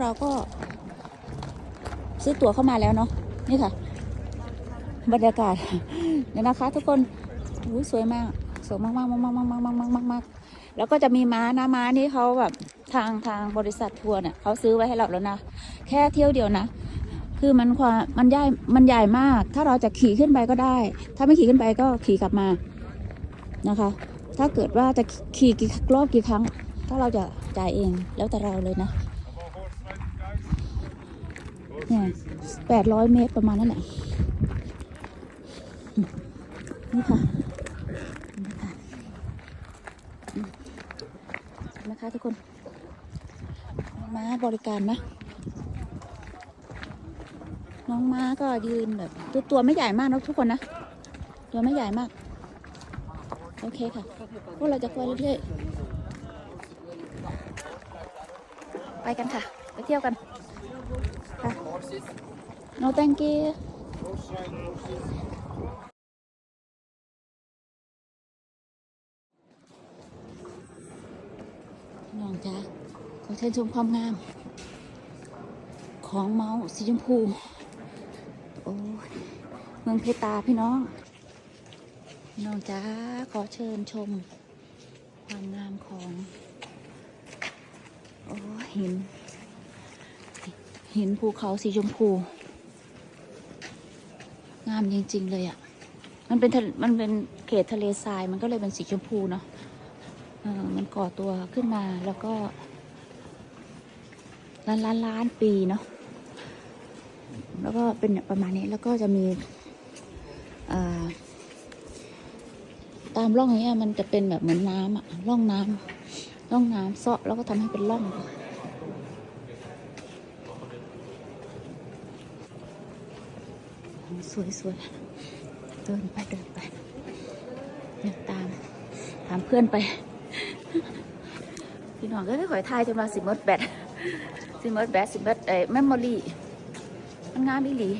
เราก็ ซื้อตั๋วเข้ามาแล้วเนาะนี่ค่ะ บรรยากาศเนี่ยนะคะ ทุกคนอุ้ยสวยมากสวยมากมากมากมากมากมากมากมากมากมากแล้วก็จะมีม้านะม้านี่เขาแบบทางทางบริษัททัวร์เนี่ยเขาซื้อไว้ให้เราแล้วนะแค่เที่ยวเดียวนะคือมันความมันใหญ่มันใหญ่มาก ถ้าเราจะขี่ขึ้นไปก็ได้ ถ้าไม่ขี่ขึ้นไปก็ขี่กลับมานะคะ ถ้าเกิดว่าจะขี่กี่รอบกี่ครั้ง ถ้าเราจะจ่ายเองแล้วแต่เราเลยนะ เนี่ยแปดร้อยเมตรประมาณนั้นแหละนี่ค่ะนี่ค่ะเห็นไหมคะทุกคน ม้าบริการนะ น้องม้าก็ยืนแบบ ตัวตัวไม่ใหญ่มากนะทุกคนนะ ตัวไม่ใหญ่มาก โอเคค่ะ พวกเราจะไปเรื่อยๆ ไปกันค่ะ ไปเที่ยวกัน no thank you น้องจ๊ะขอเชิญชมความงาม ของเมาส์สีชมพู โอ้ยเมืองเพตาพี่น้อง น้องจ๊ะขอเชิญชม ความงามของ โอ้หิน เหินภูเขาสีชมพู งามจริง ๆ เลยอะ่ะ มันเป็นมันเป็นเขตทะเลทรายมันก็เลยเป็นสีชมพูเนาะมันก่อตัวขึ้นมาแล้วก็ล้านล้านล้านปีเนาะแล้วก็เป็นประมาณนี้แล้วก็จะมีตามร่องอย่างเงี้ยมันจะเป็นแบบเหมือนน้ำอะร่องน้ำร่องน้ำเซาะแล้วก็ทำให้เป็นร่อง สวยสวยๆ เดินไปเดินไปเดินตามตามเพื่อนไป พี่น้องก็ไม่ขอยทายจะมาสิมดแบตสิมดแบตสิมดเอ่อเมมโมรี่มันงามอีหลี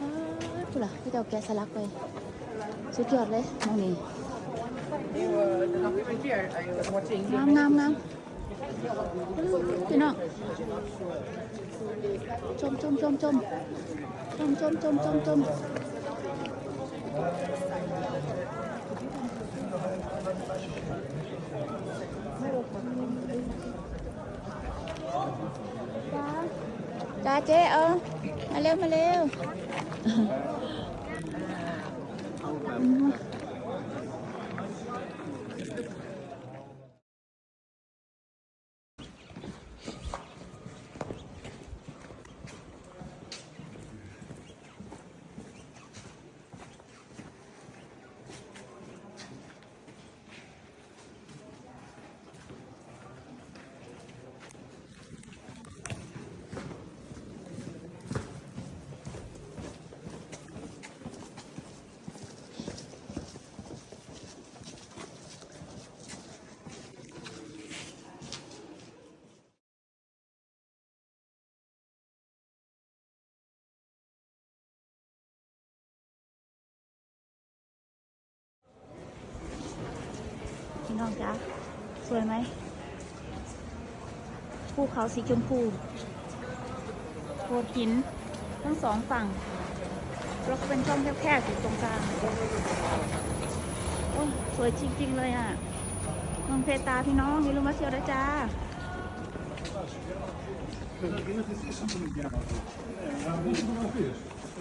อ้าวพูดล่ะพี่เจ้าแกะสลักไป สุดยอดเลยมองนี่ Ngon ngon ngon Thế nào? Chôm chôm chôm chôm. Chôm chôm chôm chôm chôm. Dạ. dạ Chế ơ ờ. Mà leo mà leo. Ừ. องจ๊ะสวยไหมภูเขาสีชมพูโขดหินทั้งสองฝั่ง แล้วก็เป็นช่องแคบๆอยู่ตรงกลางโอ้ยสวยจริงๆเลยอะเมืองเพตาพี่น้องอย่าลืมมาเที่ยวด้วจ้า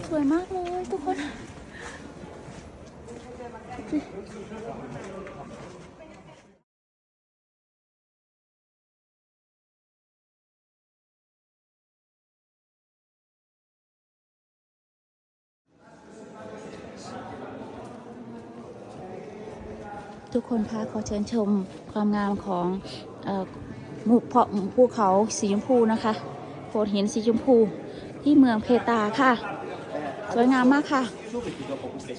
สวยมากเลยทุกคน ทุกคนคะขอเชิญชมความงามของหมู่เพาะภูเขาสีชมพูนะคะโขดหินสีชมพูที่เมืองเพตาค่ะ สวยงามมากค่ะ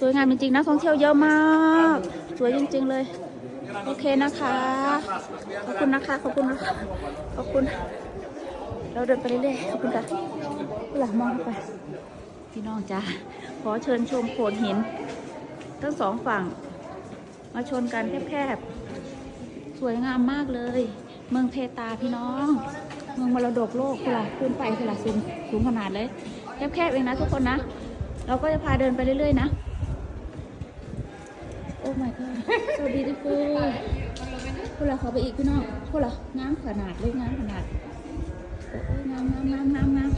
สวยงามจริงๆนักท่องเที่ยวเยอะมาก สวยจริง ๆเลย โอเคนะคะ ขอบคุณนะคะ ขอบคุณนะคะขอบคุณ เราเดินไปเรื่อยๆขอบคุณค่ะหลังมองไปพี่น้องจ้าขอเชิญชมโขดหิน ทั้งสองฝั่ง มาชนกันแคบๆ สวยงามมากเลย เมืองเพตาพี่น้อง เมืองมรดกโลกคือละขึ้นไปคือละสูงสูงขนาดเลยแคบๆเองนะทุกคนนะ เราก็จะพาเดินไปเรื่อยๆนะ โอ้ my god so beautiful พูดละขอไปอีกพี่น้องพูดละงามขนาดเลยงามขนาดโอ้ยงามงามงามงามงาม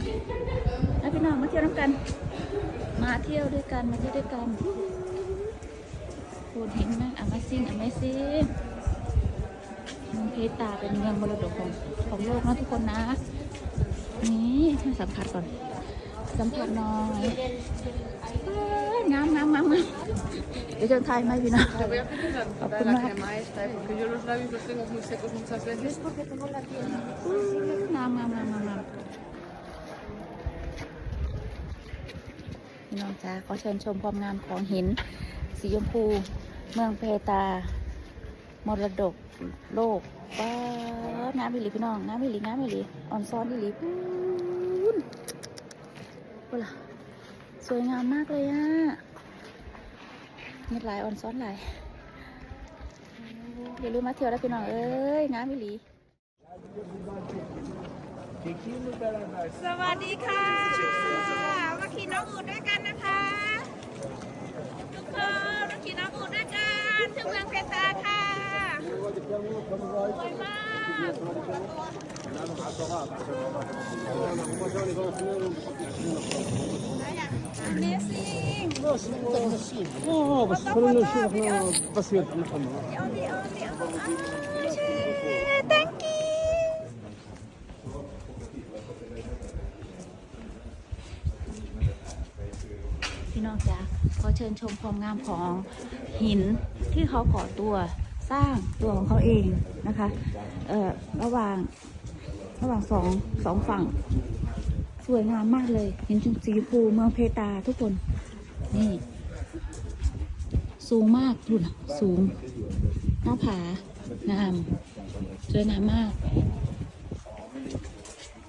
แล้วพี่น้องมาเที่ยวน้ำกัน มาเที่ยวด้วยกันมาเที่ยวด้วยกัน โคนเห็นไหม Amazing Amazing เมืองเพตาเป็นเมืองมรดกของของโลกนะทุกคนนะ นี่ให้สัมผัสก่อน สัมผัสหน่อยเอ้ยงามงามงามงามเดี๋ยวจะถ่ายไหมพี่น้อง Te voy a pedir la, Ah, la, pues la no. crema esta, ¿eh? porque yo los labios los tengo muy secos muchas veces. งามงามงามงามงามพี่น้องจ้าขอเชิญชมความงามของหินสีชมพู เมืองเพตามรดกโลกว้าวงามอีหลีพี่น้องงามอีหลีงามอีหลีอ่อนซ้อนอีหลีปูนว้าสวยงามมากเลยอะเม็ดลายออนซ้อนหลายอย่าลืมมาเที่ยวแล้วพี่น้องเอ้ยงามอีหลีสวัสดีค่ะมาขี่น้องอูดด้วยกันนะคะ ทุกคนมาขี่น้องอูดด้วย กันถึงเมืองเพตาค่ะสวยมาก Amazing اه بس خلينا نشوف احنا بس يد محمد اه دي اه دي اه thank you พี่น้องจ๊ะขอเชิญชมความงามของหิน ที่เขาก่อตัวสร้างตัวของเขาเองนะคะเอ่อระหว่างระหว่างสองสองฝั่ง สวยงามมากเลย เหินจุดสีชมพูเมืองเพตาทุกคน นี่ สูงมากดูนะสูงหน้าผางามสวยงามมาก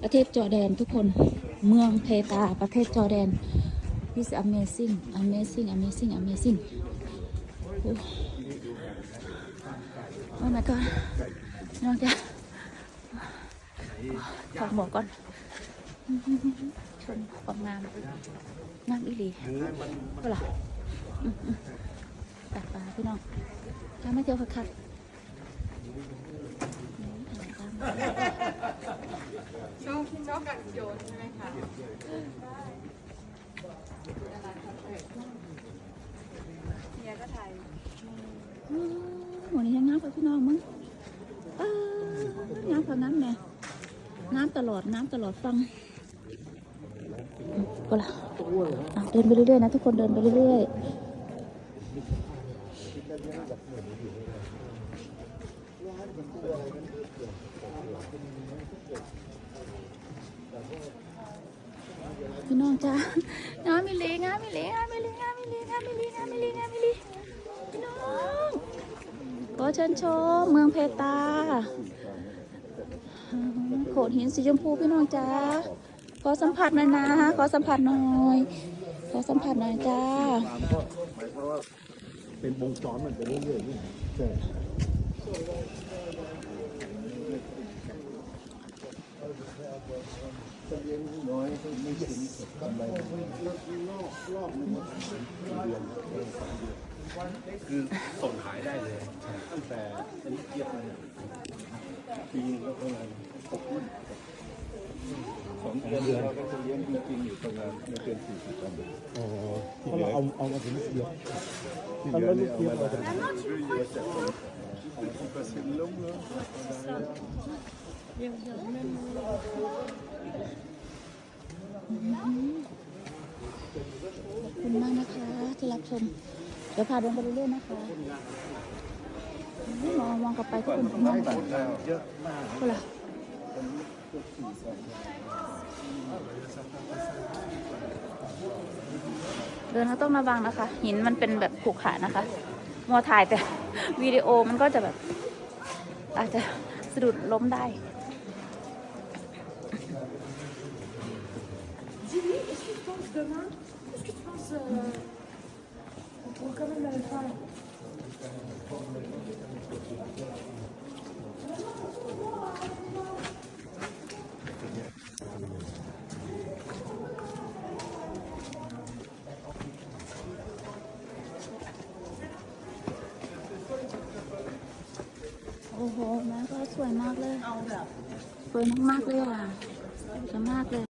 ประเทศจอร์แดนทุกคน เมืองเพตาประเทศจอร์แดน This amazing amazing amazing amazing Oh my god น้องจ๊ะถอดหมวกก่อน ชนความงาม งามอีหลีก็ล่ะอืมอืมตัดปลาพี่น้องถ้าไม่เที่ยวคักๆอืมอะไรตามชอบชอบกันโยนใช่ไหมคะเนี่ยก็ถ่าย อืมวันนี้ยังน้ำไปพี่น้องมึงเออน้ำพอน้ำแม่น้ำตลอดน้ำตลอดฟังก็ล่ะเดินไปเรื่อยๆนะทุกคนเดินไปเรื่อยๆพี่น้องจ้าน้ำมิลีงามมิลีงามมิลีงามมิลีงามมิลีงามมิลีงามมิลีพี่น้องขอ เชิญชมเมืองเพตาโขดหินสีชมพูพี่น้องจ้าขอสัมผัสหน่อยนะ ขอสัมผัสหน่อย ขอสัมผัสหน่อยจ้าเป็นวงจรมันไปเรื่อยๆนี่ใช่ คือส่งขายได้เลย ตั้งแต่อันนี้เทียบเลยปีนึงก็ประมาณหกรุ่นสองเดือนเราก็จะเลี้ยงจริงๆอยู่ประมาณไม่เกินสี่สิบวันอ๋อเพราะเราเอาเอามาถึงเดียวที่เหลือนี่เอามาจากมาจากของกระสินล้มแล้วขอบคุณมากนะคะที่รับชม เดี๋ยวพาเดินไปเรื่อยๆนะคะมองมองกลับไปทุกคนมองเยอะมากคนละเดินเราต้องระวังนะคะ หินมันเป็นแบบขรุขระนะคะมัวถ่ายแต่วิดีโอมันก็จะแบบ อาจจะสะดุดล้มได้ โอ้โหแม่ก็สวยมากเลย สวยมาก ๆ เลยอะสวยมากเลย